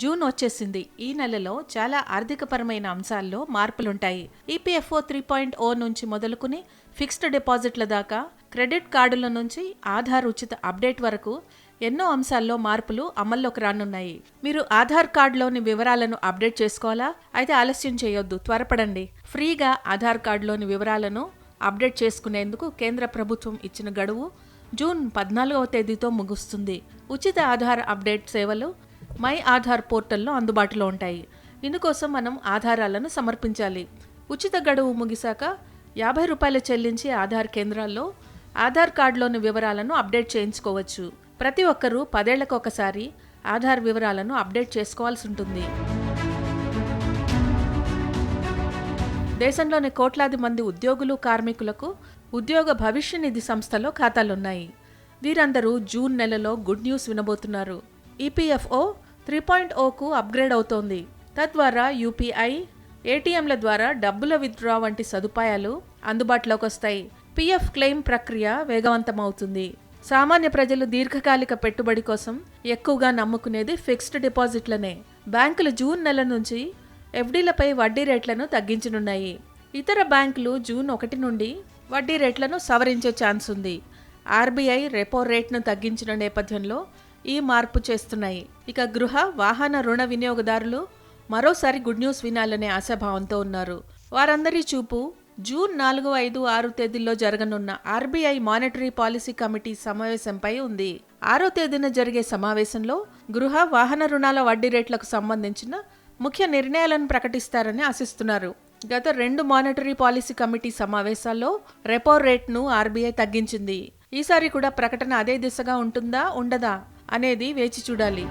June వచ్చేసింది. ఈ నెలలో చాలా ఆర్థికపరమైన అంశాల్లో మార్పులుంటాయి. ఈపీఎఫ్ఓ త్రీ పాయింట్ ఓ నుంచి మొదలుకుని ఫిక్స్డ్ డిపాజిట్ల దాకా క్రెడిట్ కార్డుల నుంచి ఆధార్ ఉచిత అప్డేట్ వరకు ఎన్నో అంశాల్లో మార్పులు అమల్లోకి రానున్నాయి. మీరు ఆధార్ కార్డులోని వివరాలను అప్డేట్ చేసుకోవాలా? అయితే ఆలస్యం చేయొద్దు. త్వరపడండి. ఫ్రీగా ఆధార్ కార్డులోని వివరాలను అప్డేట్ చేసుకునేందుకు కేంద్ర ప్రభుత్వం ఇచ్చిన గడువు జూన్ పద్నాలుగవ తేదీతో ముగుస్తుంది. ఉచిత ఆధార్ అప్డేట్ సేవలు మై ఆధార్ పోర్టల్లో అందుబాటులో ఉంటాయి. ఇందుకోసం మనం ఆధారాలను సమర్పించాలి. ఉచిత గడువు ముగిశాక యాభై రూపాయలు చెల్లించి ఆధార్ కేంద్రాల్లో ఆధార్ కార్డులోని వివరాలను అప్డేట్ చేయించుకోవచ్చు. ప్రతి ఒక్కరూ పదేళ్ళకు ఒకసారి ఆధార్ వివరాలను అప్డేట్ చేసుకోవాల్సి ఉంటుంది. దేశంలోని కోట్లాది మంది ఉద్యోగులు కార్మికులకు ఉద్యోగ భవిష్య నిధి సంస్థలో ఖాతాలున్నాయి. వీరందరూ జూన్ నెలలో గుడ్ న్యూస్ వినబోతున్నారు. ఈపీఎఫ్ఓ త్రీ పాయింట్ ఓకు అప్గ్రేడ్ అవుతోంది. తద్వారా యూపీఐ ఏటీఎంల ద్వారా డబ్బుల విత్డ్రా వంటి సదుపాయాలు అందుబాటులోకి వస్తాయి. పీఎఫ్ క్లెయిమ్ ప్రక్రియ వేగవంతమవుతుంది. సామాన్య ప్రజలు దీర్ఘకాలిక పెట్టుబడి కోసం ఎక్కువగా నమ్ముకునేది ఫిక్స్డ్ డిపాజిట్లనే బ్యాంకులు జూన్ నెల నుంచి ఎఫ్డీలపై వడ్డీ రేట్లను తగ్గించనున్నాయి. ఇతర బ్యాంకులు జూన్ ఒకటి నుండి వడ్డీ రేట్లను సవరించే ఛాన్స్ ఉంది. ఆర్బీఐ రెపో రేట్ను తగ్గించిన నేపథ్యంలో ఈ మార్పు చేస్తున్నాయి. ఇక గృహ వాహన రుణ వినియోగదారులు మరోసారి గుడ్ న్యూస్ వినాలనే ఆశాభావంతో ఉన్నారు. వారందరి చూపు జూన్ నాలుగు ఐదు ఆరు తేదీల్లో జరగనున్న ఆర్బీఐ మానిటరీ పాలసీ కమిటీ సమావేశంపై ఉంది. ఆరో తేదీన జరిగే సమావేశంలో గృహ వాహన రుణాల వడ్డీ రేట్లకు సంబంధించిన ముఖ్య నిర్ణయాలను ప్రకటిస్తారని ఆశిస్తున్నారు. గత రెండు మానిటరీ పాలసీ కమిటీ సమావేశాల్లో రెపో రేట్ను ఆర్బీఐ తగ్గించింది. ఈసారి కూడా ప్రకటన అదే దిశగా ఉంటుందా ఉండదా అనేది వేచి చూడాలి.